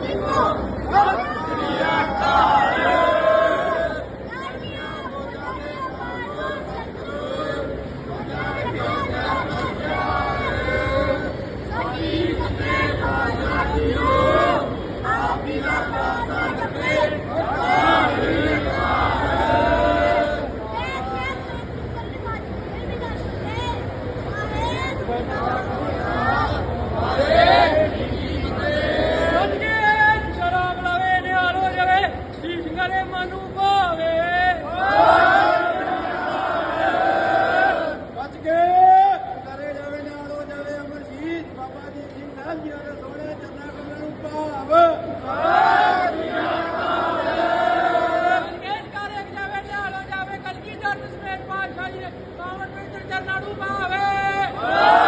Não! Não! ਧੰਨਿਆਂ ਦੇ ਸੋਹਣੇ ਚੰਨਾ ਕਮਰੇ ਨੂੰ ਭਾਵ ਜਾਵੇ ਕਲਗੀਧਰ ਦਸਮੇਸ਼ ਪਾਤਸ਼ਾਹ ਜੀ ਕਾਵਟ ਵਿੱਚ ਚਰਨਾਂ ਨੂੰ ਭਾਵੇ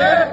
Yeah.